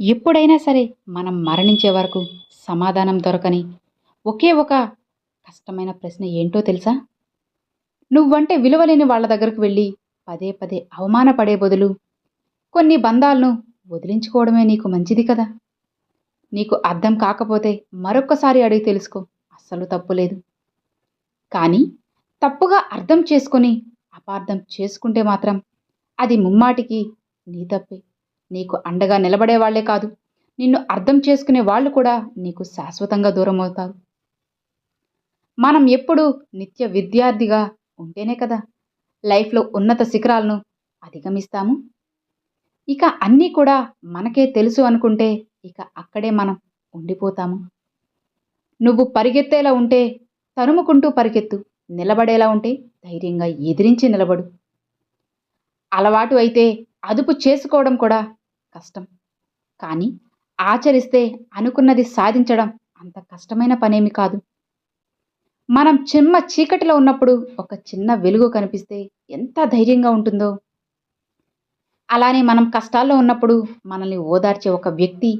ఎప్పుడైనా సరే మనం మరణించే వరకు సమాధానం దొరకని ఒకే ఒక కష్టమైన ప్రశ్న ఏంటో తెలుసా? నువ్వంటే విలువలేని వాళ్ళ దగ్గరకు వెళ్ళి పదే పదే అవమానపడే బదులు కొన్ని బంధాలను వదిలించుకోవడమే నీకు మంచిది కదా? నీకు అర్థం కాకపోతే మరొక్కసారి అడిగి తెలుసుకో అస్సలు తప్పులేదు కానీ తప్పుగా అర్థం చేసుకొని అపార్థం చేసుకుంటే మాత్రం అది ముమ్మాటికి నీ తప్పే. నీకు అండగా నిలబడే వాళ్ళే కాదు. నిన్ను అర్థం చేసుకునే వాళ్ళు కూడా నీకు శాశ్వతంగా దూరం అవుతారు. మనం ఎప్పుడు నిత్య విద్యార్థిగా ఉంటేనే కదా లైఫ్లో ఉన్నత శిఖరాలను అధిగమిస్తాము. ఇక అన్నీ కూడా మనకే తెలుసు అనుకుంటే ఇక అక్కడే మనం ఉండిపోతాము. నువ్వు పరిగెత్తేలా ఉంటే తరుముకుంటూ పరిగెత్తు నిలబడేలా ఉంటే ధైర్యంగా ఎదిరించి నిలబడు. అలవాటు అయితే అదుపు చేసుకోవడం కూడా కష్టం. కానీ ఆచరిస్తే అనుకున్నది సాధించడం అంత కష్టమైన పనేమి కాదు. మనం చిన్న చీకటిలో ఉన్నప్పుడు ఒక చిన్న వెలుగు కనిపిస్తే ఎంత ధైర్యంగా ఉంటుందో. అలానే మనం కష్టాల్లో ఉన్నప్పుడు మనల్ని ఓదార్చే ఒక వ్యక్తి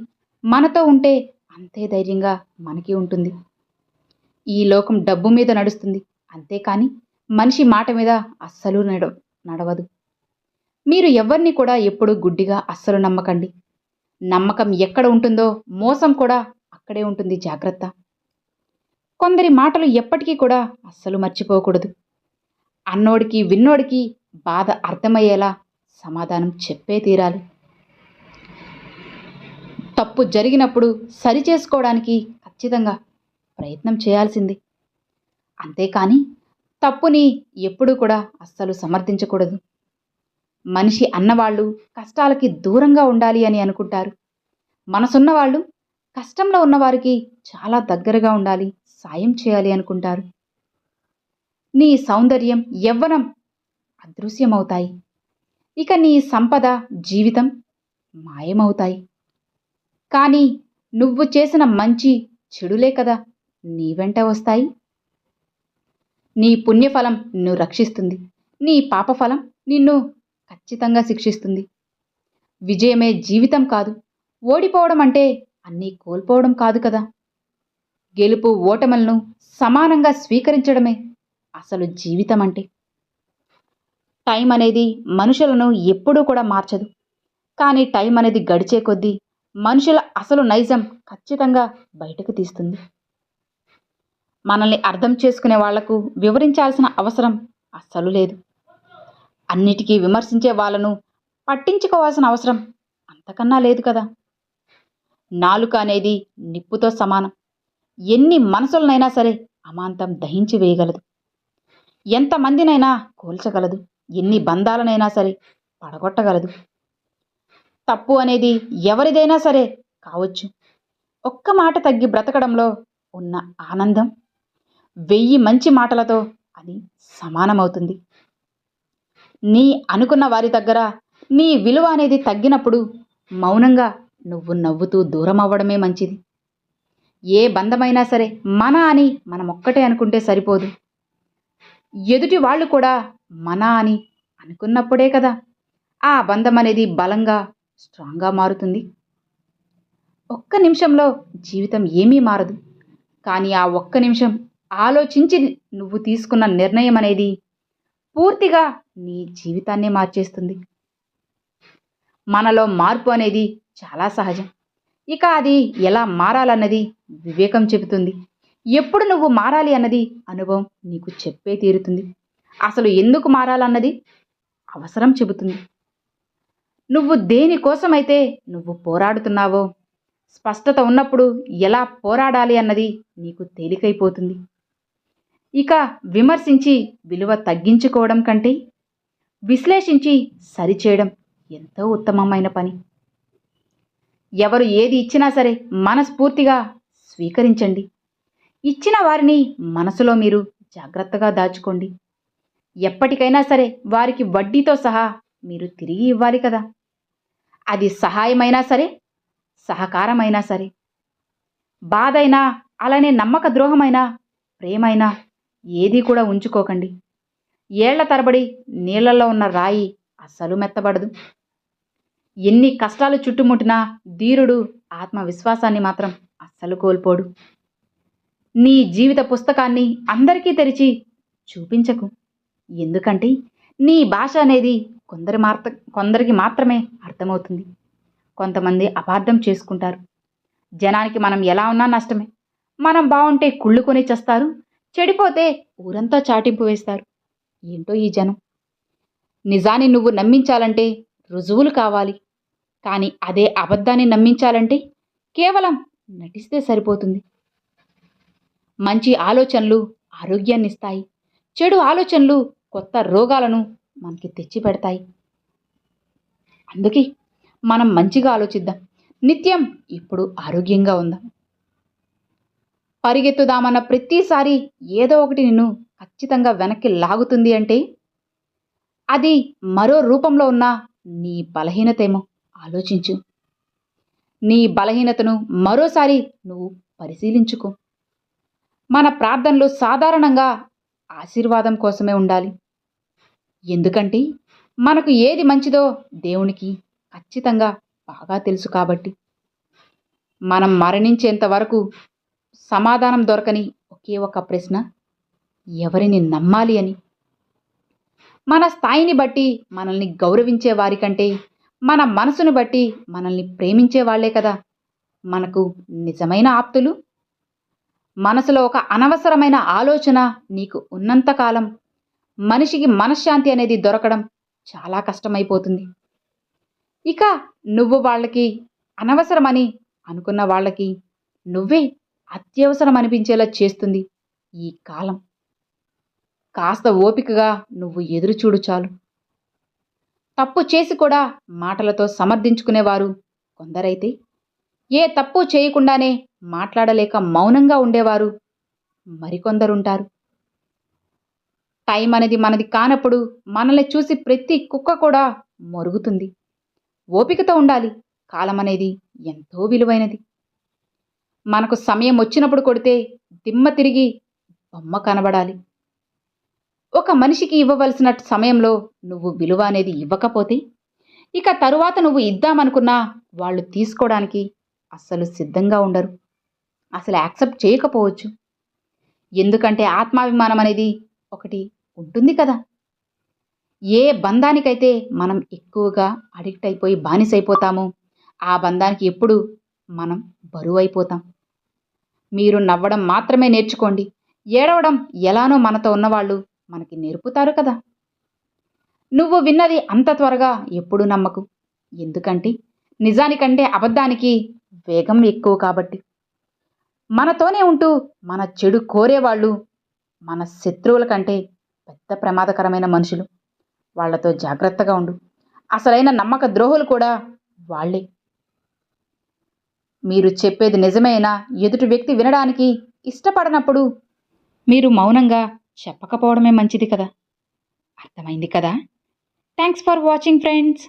మనతో ఉంటే అంతే ధైర్యంగా మనకి ఉంటుంది. ఈ లోకం డబ్బు మీద నడుస్తుంది. అంతేకాని మనిషి మాట మీద అస్సలు నడ నడవదు. మీరు ఎవరిని కూడా ఎప్పుడు గుడ్డిగా అస్సలు నమ్మకండి. నమ్మకం ఎక్కడ ఉంటుందో మోసం కూడా అక్కడే ఉంటుంది జాగ్రత్త. కొందరి మాటలు ఎప్పటికీ కూడా అస్సలు మర్చిపోకూడదు. అన్నోడికి విన్నోడికి బాధ అర్థమయ్యేలా సమాధానం చెప్పే తీరాలి. తప్పు జరిగినప్పుడు సరి చేసుకోవడానికి ఖచ్చితంగా ప్రయత్నం చేయాల్సింది. అంతేకాని తప్పుని ఎప్పుడూ కూడా అస్సలు సమర్థించకూడదు. మనిషి అన్నవాళ్ళు కష్టాలకి దూరంగా ఉండాలి అని అనుకుంటారు. మనసున్న వాళ్ళు కష్టంలో ఉన్నవారికి చాలా దగ్గరగా ఉండాలి సాయం చేయాలి అనుకుంటారు. నీ సౌందర్యం యవ్వనం అదృశ్యమవుతాయి. ఇక నీ సంపద జీవితం మాయమవుతాయి. కానీ నువ్వు చేసిన మంచి చెడులే కదా నీ వెంట వస్తాయి. నీ పుణ్యఫలం నిన్ను రక్షిస్తుంది. నీ పాపఫలం నిన్ను ఖచ్చితంగా శిక్షిస్తుంది. విజయమే జీవితం కాదు. ఓడిపోవడం అంటే అన్నీ కోల్పోవడం కాదు కదా. గెలుపు ఓటములను సమానంగా స్వీకరించడమే అసలు జీవితం అంటే. టైం అనేది మనుషులను ఎప్పుడూ కూడా మార్చదు. కానీ టైం అనేది గడిచే కొద్దీ మనుషుల అసలు నైజం ఖచ్చితంగా బయటకు తీస్తుంది. మనల్ని అర్థం చేసుకునే వాళ్ళకు వివరించాల్సిన అవసరం అస్సలు లేదు. అన్నిటికీ విమర్శించే వాళ్ళను పట్టించుకోవాల్సిన అవసరం అంతకన్నా లేదు కదా. నాలుక అనేది నిప్పుతో సమానం. ఎన్ని మనసులనైనా సరే అమాంతం దహించి వేయగలదు. ఎంతమందినైనా కూల్చగలదు. ఎన్ని బంధాలనైనా సరే పడగొట్టగలదు. తప్పు అనేది ఎవరిదైనా సరే కావచ్చు. ఒక్క మాట తగ్గి బ్రతకడంలో ఉన్న ఆనందం వెయ్యి మంచి మాటలతో అది సమానమవుతుంది. నీ అనుకున్న వారి దగ్గర నీ విలువ అనేది తగ్గినప్పుడు మౌనంగా నువ్వు నవ్వుతూ దూరం అవ్వడమే మంచిది. ఏ బంధమైనా సరే మన అని మనం ఒక్కటే అనుకుంటే సరిపోదు. ఎదుటి వాళ్ళు కూడా మన అని అనుకున్నప్పుడే కదా ఆ బంధం అనేది బలంగా స్ట్రాంగ్గా మారుతుంది. ఒక్క నిమిషంలో జీవితం ఏమీ మారదు. కానీ ఆ ఒక్క నిమిషం ఆలోచించి నువ్వు తీసుకున్న నిర్ణయం అనేది పూర్తిగా నీ జీవితాన్నే మార్చేస్తుంది. మనలో మార్పు అనేది చాలా సహజం. ఇక అది ఎలా మారాలన్నది వివేకం చెబుతుంది. ఎప్పుడు నువ్వు మారాలి అన్నది అనుభవం నీకు చెప్పే తీరుతుంది. అసలు ఎందుకు మారాలన్నది అవసరం చెబుతుంది. నువ్వు దేనికోసమైతే నువ్వు పోరాడుతున్నావో స్పష్టత ఉన్నప్పుడు ఎలా పోరాడాలి అన్నది నీకు తేలికైపోతుంది. ఇక విమర్శించి విలువ తగ్గించుకోవడం కంటే విశ్లేషించి సరిచేయడం ఎంతో ఉత్తమమైన పని. ఎవరు ఏది ఇచ్చినా సరే మనస్ఫూర్తిగా స్వీకరించండి. ఇచ్చిన వారిని మనసులో మీరు జాగ్రత్తగా దాచుకోండి. ఎప్పటికైనా సరే వారికి వడ్డీతో సహా మీరు తిరిగి ఇవ్వాలి కదా. అది సహాయమైనా సరే సహకారమైనా సరే. బాధైనా అలానే నమ్మక ద్రోహమైనా ప్రేమైనా ఏదీ కూడా ఉంచుకోకండి. ఏళ్ళ తరబడి నీళ్ళల్లో ఉన్న రాయి అస్సలు మెత్తబడదు. ఎన్ని కష్టాలు చుట్టుముట్టినా ధీరుడు ఆత్మవిశ్వాసాన్ని మాత్రం అస్సలు కోల్పోడు. నీ జీవిత పుస్తకాన్ని అందరికీ తెరిచి చూపించకు. ఎందుకంటే నీ భాష అనేది కొందరి మార్త కొందరికి మాత్రమే అర్థమవుతుంది. కొంతమంది అపార్థం చేసుకుంటారు. జనానికి మనం ఎలా ఉన్నా నష్టమే. మనం బాగుంటే కుళ్ళుకొని చేస్తారు. చెడిపోతే ఊరంతా చాటింపు వేస్తారు. ఏంటో ఈ జనం? నిజాన్ని నువ్వు నమ్మించాలంటే రుజువులు కావాలి. కానీ అదే అబద్ధాన్ని నమ్మించాలంటే కేవలం నటిస్తే సరిపోతుంది. మంచి ఆలోచనలు ఆరోగ్యాన్ని ఇస్తాయి చెడు ఆలోచనలు కొత్త రోగాలను మనకి తెచ్చిపెడతాయి. అందుకే మనం మంచిగా ఆలోచిద్దాం. నిత్యం ఇప్పుడు ఆరోగ్యంగా ఉందాం. పరిగెత్తుదామన్న ప్రతిసారి ఏదో ఒకటి నిన్ను ఖచ్చితంగా వెనక్కి లాగుతుంది అంటే? అది మరో రూపంలో ఉన్న నీ బలహీనతేమో. ఆలోచించు. నీ బలహీనతను మరోసారి నువ్వు పరిశీలించుకో. మన ప్రార్థనలు సాధారణంగా ఆశీర్వాదం కోసమే ఉండాలి. ఎందుకంటే మనకు ఏది మంచిదో దేవునికి ఖచ్చితంగా బాగా తెలుసు కాబట్టి. మనం మరణించేంత వరకు సమాధానం దొరకని ఒకే ఒక ప్రశ్న ఎవరిని నమ్మాలి అని? మన స్థాయిని బట్టి మనల్ని గౌరవించే వారికంటే మన మనసును బట్టి మనల్ని ప్రేమించే వాళ్ళే కదా? మనకు నిజమైన ఆప్తులు? మనసులో ఒక అనవసరమైన ఆలోచన నీకు ఉన్నంతకాలం మనిషికి మనశ్శాంతి అనేది దొరకడం చాలా కష్టమైపోతుంది. ఇక నువ్వు వాళ్ళకి అనవసరమని అనుకున్న వాళ్ళకి నువ్వే అత్యవసరం అనిపించేలా చేస్తుంది ఈ కాలం. కాస్త ఓపికగా నువ్వు ఎదురుచూడు చాలు. తప్పు చేసి కూడా మాటలతో సమర్థించుకునేవారు కొందరైతే. ఏ తప్పు చేయకుండానే మాట్లాడలేక మౌనంగా ఉండేవారు మరికొందరుంటారు. టైం అనేది మనది కానప్పుడు మనల్ని చూసి ప్రతి కుక్క కూడా మరుగుతుంది. ఓపికతో ఉండాలి. కాలం అనేది ఎంతో విలువైనది. మనకు సమయం వచ్చినప్పుడు కొడితే దిమ్మ తిరిగి బొమ్మ కనబడాలి. ఒక మనిషికి ఇవ్వవలసిన సమయంలో నువ్వు విలువ అనేది ఇవ్వకపోతే ఇక తరువాత నువ్వు ఇద్దామనుకున్నా వాళ్ళు తీసుకోవడానికి అస్సలు సిద్ధంగా ఉండరు. అసలు యాక్సెప్ట్ చేయకపోవచ్చు. ఎందుకంటే ఆత్మాభిమానం అనేది ఒకటి ఉంటుంది కదా. ఏ బంధానికైతే మనం ఎక్కువగా అడిక్ట్ అయిపోయి బానిసైపోతామో ఆ బంధానికి ఎప్పుడు మనం బరువు అయిపోతాం మీరు నవ్వడం మాత్రమే నేర్చుకోండి. ఏడవడం ఎలానో మనతో ఉన్నవాళ్ళు మనకి నేర్పుతారు కదా. నువ్వు విన్నది అంత త్వరగా ఎప్పుడు నమ్మకు. ఎందుకంటే నిజానికంటే అబద్ధానికి వేగం ఎక్కువ కాబట్టి. మనతోనే ఉంటూ మన చెడు కోరేవాళ్ళు మన శత్రువుల కంటే పెద్ద ప్రమాదకరమైన మనుషులు. వాళ్ళతో జాగ్రత్తగా ఉండు. అసలైన నమ్మక ద్రోహులు కూడా వాళ్ళే. మీరు చెప్పేది నిజమైనా? ఎదుటి వ్యక్తి వినడానికి ఇష్టపడనప్పుడు మీరు మౌనంగా చెప్పకపోవడమే మంచిది కదా. అర్థమైంది కదా? Thanks for watching friends